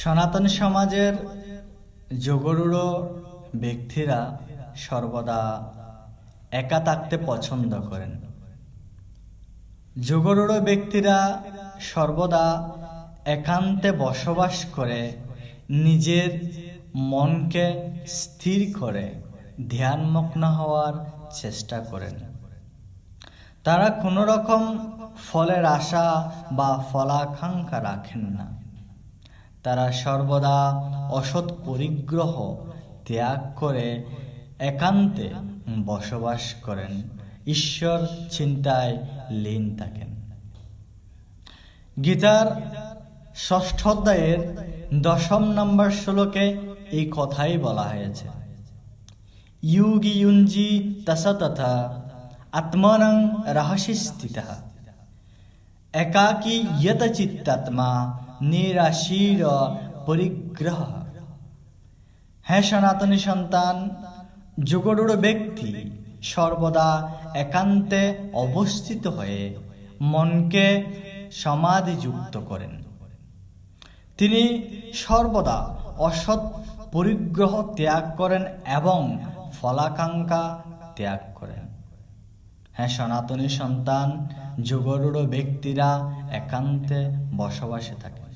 সনাতন সমাজের যোগরূঢ় ব্যক্তিরা সর্বদা একা থাকতে পছন্দ করেন। যোগরূঢ় ব্যক্তিরা সর্বদা একান্তে বসবাস করে, নিজের মনকে স্থির করে, ধ্যানমগ্ন হওয়ার চেষ্টা করেন। তারা কোনো রকম ফলের আশা বা ফলাকাঙ্ক্ষা রাখেন না। তারা সর্বদা অসৎ পরিগ্রহ ত্যাগ করে একান্তে বসবাস করেন। ঈশ্বর চিন্তায় লীন থাকেন। গীতার ষষ্ঠ অধ্যায়ের দশম নম্বর শ্লোকে এই কথাই বলা হয়েছে। ইউগি ইউঞ্জি তথা, আত্মনং রহসি স্থিত। একাকী ইয়ত চিত্তাত্মা নিরাশীর পরিগ্রহ। হ্যাঁ সনাতনী সন্তান, যোগরূঢ় ব্যক্তি সর্বদা একান্তে অবস্থিত হয়ে মনকে সমাধিযুক্ত করেন। তিনি সর্বদা অসৎ পরিগ্রহ ত্যাগ করেন এবং ফলাকাঙ্ক্ষা ত্যাগ করেন। হ্যাঁ সনাতনী সন্তান, যোগরূঢ় ব্যক্তিরা একান্তে বসবাসে থাকে